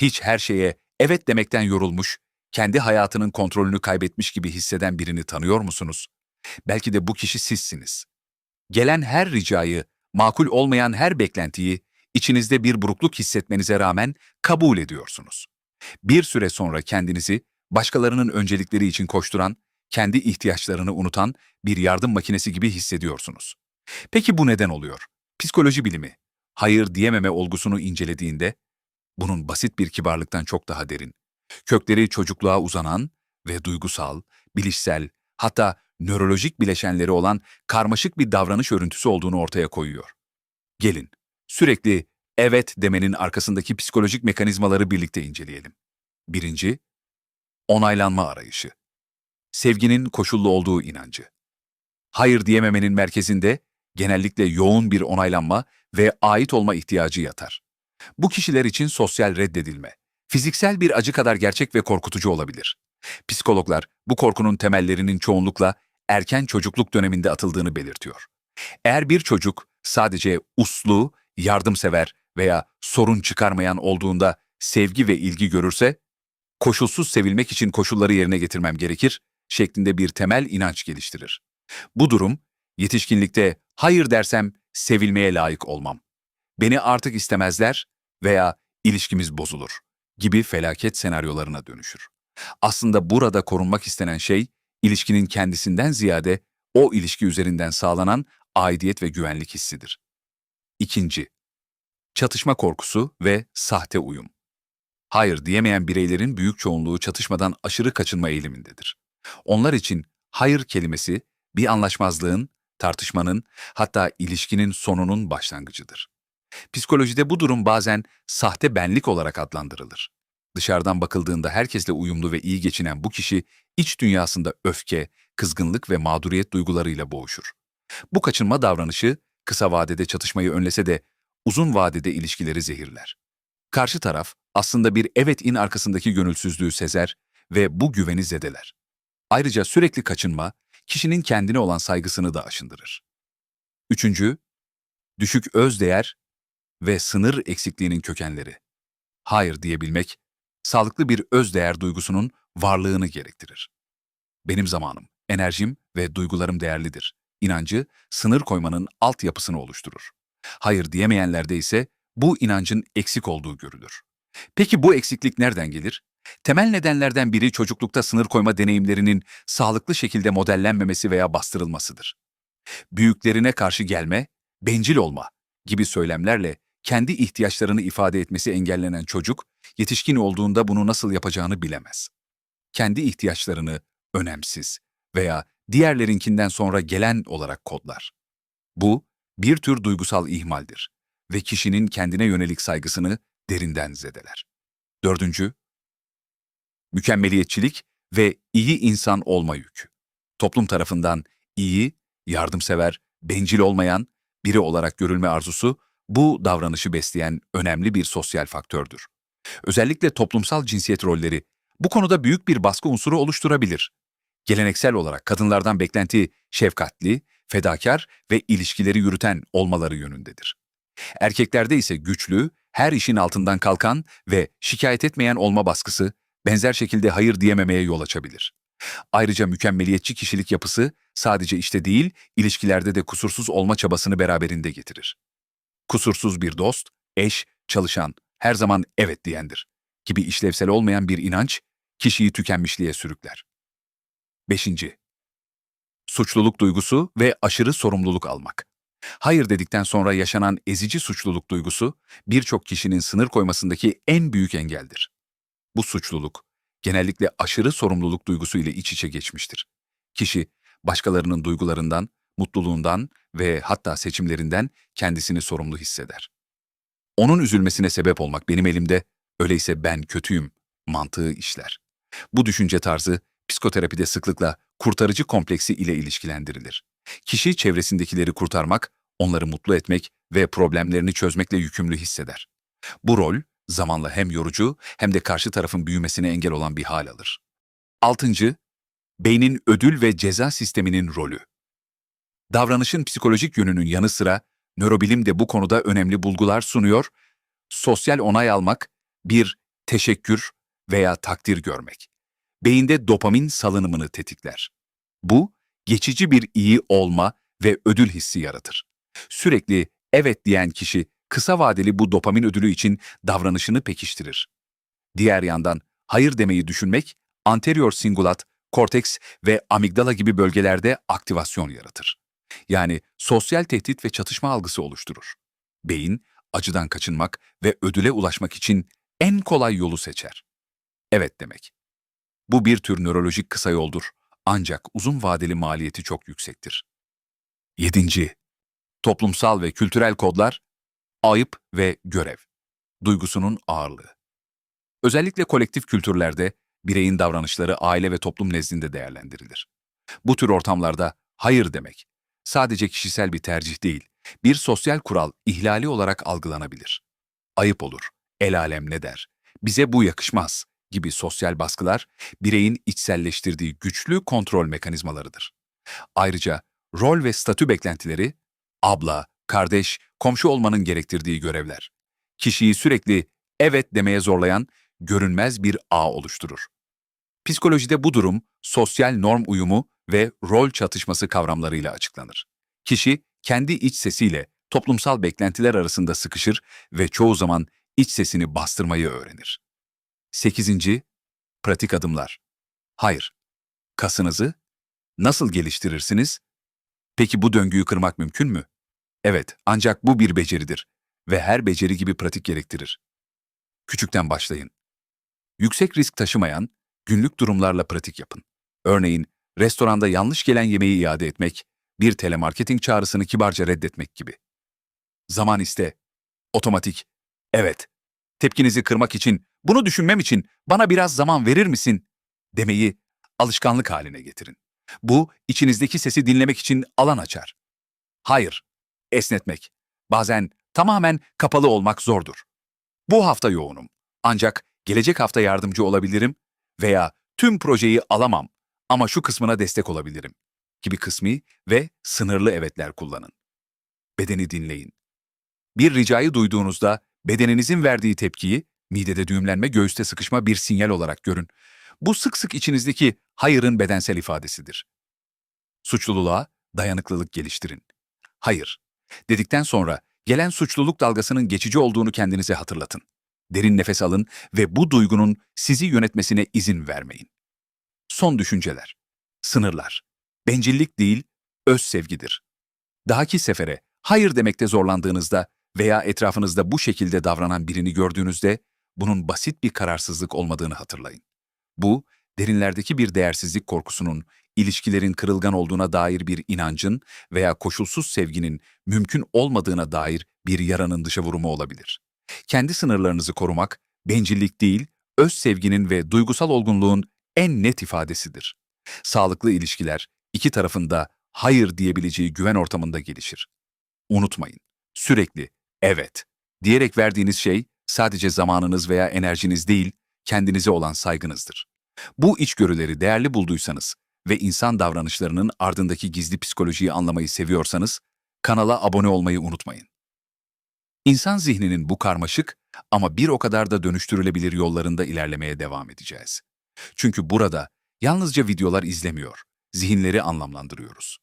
Hiç her şeye evet demekten yorulmuş, kendi hayatının kontrolünü kaybetmiş gibi hisseden birini tanıyor musunuz? Belki de bu kişi sizsiniz. Gelen her ricayı, makul olmayan her beklentiyi içinizde bir burukluk hissetmenize rağmen kabul ediyorsunuz. Bir süre sonra kendinizi başkalarının öncelikleri için koşturan, kendi ihtiyaçlarını unutan bir yardım makinesi gibi hissediyorsunuz. Peki bu neden oluyor? Psikoloji bilimi, hayır diyememe olgusunu incelediğinde, bunun basit bir kibarlıktan çok daha derin, kökleri çocukluğa uzanan ve duygusal, bilişsel, hatta nörolojik bileşenleri olan karmaşık bir davranış örüntüsü olduğunu ortaya koyuyor. Gelin, sürekli evet demenin arkasındaki psikolojik mekanizmaları birlikte inceleyelim. Birinci, onaylanma arayışı. Sevginin koşullu olduğu inancı. Hayır diyememenin merkezinde genellikle yoğun bir onaylanma ve ait olma ihtiyacı yatar. Bu kişiler için sosyal reddedilme, fiziksel bir acı kadar gerçek ve korkutucu olabilir. Psikologlar bu korkunun temellerinin çoğunlukla erken çocukluk döneminde atıldığını belirtiyor. Eğer bir çocuk sadece uslu, yardımsever veya sorun çıkarmayan olduğunda sevgi ve ilgi görürse, koşulsuz sevilmek için koşulları yerine getirmem gerekir şeklinde bir temel inanç geliştirir. Bu durum, yetişkinlikte hayır dersem sevilmeye layık olmam, beni artık istemezler veya ilişkimiz bozulur gibi felaket senaryolarına dönüşür. Aslında burada korunmak istenen şey, ilişkinin kendisinden ziyade o ilişki üzerinden sağlanan aidiyet ve güvenlik hissidir. İkinci, çatışma korkusu ve sahte uyum. Hayır diyemeyen bireylerin büyük çoğunluğu çatışmadan aşırı kaçınma eğilimindedir. Onlar için hayır kelimesi bir anlaşmazlığın, tartışmanın, hatta ilişkinin sonunun başlangıcıdır. Psikolojide bu durum bazen sahte benlik olarak adlandırılır. Dışarıdan bakıldığında herkesle uyumlu ve iyi geçinen bu kişi iç dünyasında öfke, kızgınlık ve mağduriyet duygularıyla boğuşur. Bu kaçınma davranışı kısa vadede çatışmayı önlese de uzun vadede ilişkileri zehirler. Karşı taraf aslında bir evet in arkasındaki gönülsüzlüğü sezer ve bu güveni zedeler. Ayrıca sürekli kaçınma kişinin kendine olan saygısını da aşındırır. Üçüncü, düşük özdeğer ve sınır eksikliğinin kökenleri. Hayır diyebilmek, sağlıklı bir özdeğer duygusunun varlığını gerektirir. Benim zamanım, enerjim ve duygularım değerlidir. İnancı, sınır koymanın altyapısını oluşturur. Hayır diyemeyenlerde ise bu inancın eksik olduğu görülür. Peki bu eksiklik nereden gelir? Temel nedenlerden biri çocuklukta sınır koyma deneyimlerinin sağlıklı şekilde modellenmemesi veya bastırılmasıdır. Büyüklerine karşı gelme, bencil olma gibi söylemlerle kendi ihtiyaçlarını ifade etmesi engellenen çocuk, yetişkin olduğunda bunu nasıl yapacağını bilemez. Kendi ihtiyaçlarını önemsiz veya diğerlerinkinden sonra gelen olarak kodlar. Bu, bir tür duygusal ihmaldir ve kişinin kendine yönelik saygısını derinden zedeler. Dördüncü, mükemmeliyetçilik ve iyi insan olma yükü. Toplum tarafından iyi, yardımsever, bencil olmayan biri olarak görülme arzusu bu davranışı besleyen önemli bir sosyal faktördür. Özellikle toplumsal cinsiyet rolleri bu konuda büyük bir baskı unsuru oluşturabilir. Geleneksel olarak kadınlardan beklenti şefkatli, fedakar ve ilişkileri yürüten olmaları yönündedir. Erkeklerde ise güçlü, her işin altından kalkan ve şikayet etmeyen olma baskısı benzer şekilde hayır diyememeye yol açabilir. Ayrıca mükemmeliyetçi kişilik yapısı sadece işte değil, ilişkilerde de kusursuz olma çabasını beraberinde getirir. Kusursuz bir dost, eş, çalışan, her zaman evet diyendir gibi işlevsel olmayan bir inanç kişiyi tükenmişliğe sürükler. 5. Suçluluk duygusu ve aşırı sorumluluk almak. Hayır dedikten sonra yaşanan ezici suçluluk duygusu birçok kişinin sınır koymasındaki en büyük engeldir. Bu suçluluk genellikle aşırı sorumluluk duygusu ile iç içe geçmiştir. Kişi başkalarının duygularından, mutluluğundan ve hatta seçimlerinden kendisini sorumlu hisseder. Onun üzülmesine sebep olmak benim elimde, öyleyse ben kötüyüm mantığı işler. Bu düşünce tarzı psikoterapide sıklıkla kurtarıcı kompleksi ile ilişkilendirilir. Kişi çevresindekileri kurtarmak, onları mutlu etmek ve problemlerini çözmekle yükümlü hisseder. Bu rol zamanla hem yorucu hem de karşı tarafın büyümesine engel olan bir hal alır. Altıncı, beynin ödül ve ceza sisteminin rolü. Davranışın psikolojik yönünün yanı sıra nörobilim de bu konuda önemli bulgular sunuyor. Sosyal onay almak bir teşekkür veya takdir görmek. Beyinde dopamin salınımını tetikler. Bu, geçici bir iyi olma ve ödül hissi yaratır. Sürekli evet diyen kişi kısa vadeli bu dopamin ödülü için davranışını pekiştirir. Diğer yandan hayır demeyi düşünmek, anterior singulat, korteks ve amigdala gibi bölgelerde aktivasyon yaratır. Yani sosyal tehdit ve çatışma algısı oluşturur. Beyin, acıdan kaçınmak ve ödüle ulaşmak için en kolay yolu seçer. Evet demek. Bu bir tür nörolojik kısa yoldur ancak uzun vadeli maliyeti çok yüksektir. 7. Toplumsal ve kültürel kodlar, ayıp ve görev. Duygusunun ağırlığı. Özellikle kolektif kültürlerde bireyin davranışları aile ve toplum nezdinde değerlendirilir. Bu tür ortamlarda hayır demek sadece kişisel bir tercih değil, bir sosyal kural ihlali olarak algılanabilir. Ayıp olur, el alem ne der, bize bu yakışmaz gibi sosyal baskılar bireyin içselleştirdiği güçlü kontrol mekanizmalarıdır. Ayrıca rol ve statü beklentileri, abla, kardeş, komşu olmanın gerektirdiği görevler. Kişiyi sürekli evet demeye zorlayan görünmez bir ağ oluşturur. Psikolojide bu durum sosyal norm uyumu ve rol çatışması kavramlarıyla açıklanır. Kişi kendi iç sesiyle toplumsal beklentiler arasında sıkışır ve çoğu zaman iç sesini bastırmayı öğrenir. 8. Pratik adımlar. Hayır. Kasınızı nasıl geliştirirsiniz? Peki bu döngüyü kırmak mümkün mü? Evet, ancak bu bir beceridir ve her beceri gibi pratik gerektirir. Küçükten başlayın. Yüksek risk taşımayan, günlük durumlarla pratik yapın. Örneğin, restoranda yanlış gelen yemeği iade etmek, bir telemarketing çağrısını kibarca reddetmek gibi. Zaman iste. Otomatik. Evet. Tepkinizi kırmak için, bunu düşünmem için bana biraz zaman verir misin? demeyi alışkanlık haline getirin. Bu, içinizdeki sesi dinlemek için alan açar. Hayır. Esnetmek. Bazen tamamen kapalı olmak zordur. Bu hafta yoğunum. Ancak gelecek hafta yardımcı olabilirim veya tüm projeyi alamam ama şu kısmına destek olabilirim gibi kısmi ve sınırlı evetler kullanın. Bedeni dinleyin. Bir ricayı duyduğunuzda bedeninizin verdiği tepkiyi midede düğümlenme, göğüste sıkışma bir sinyal olarak görün. Bu sık sık içinizdeki hayırın bedensel ifadesidir. Suçluluğa dayanıklılık geliştirin. Hayır. Dedikten sonra gelen suçluluk dalgasının geçici olduğunu kendinize hatırlatın. Derin nefes alın ve bu duygunun sizi yönetmesine izin vermeyin. Son düşünceler. Sınırlar. Bencillik değil, öz sevgidir. Dahaki sefere hayır demekte zorlandığınızda veya etrafınızda bu şekilde davranan birini gördüğünüzde bunun basit bir kararsızlık olmadığını hatırlayın. Bu, derinlerdeki bir değersizlik korkusunun, ilişkilerin kırılgan olduğuna dair bir inancın veya koşulsuz sevginin mümkün olmadığına dair bir yaranın dışa vurumu olabilir. Kendi sınırlarınızı korumak, bencillik değil, öz sevginin ve duygusal olgunluğun en net ifadesidir. Sağlıklı ilişkiler, iki tarafında hayır diyebileceği güven ortamında gelişir. Unutmayın, sürekli evet diyerek verdiğiniz şey sadece zamanınız veya enerjiniz değil, kendinize olan saygınızdır. Bu içgörüleri değerli bulduysanız ve insan davranışlarının ardındaki gizli psikolojiyi anlamayı seviyorsanız, kanala abone olmayı unutmayın. İnsan zihninin bu karmaşık ama bir o kadar da dönüştürülebilir yollarında ilerlemeye devam edeceğiz. Çünkü burada yalnızca videolar izlemiyor, zihinleri anlamlandırıyoruz.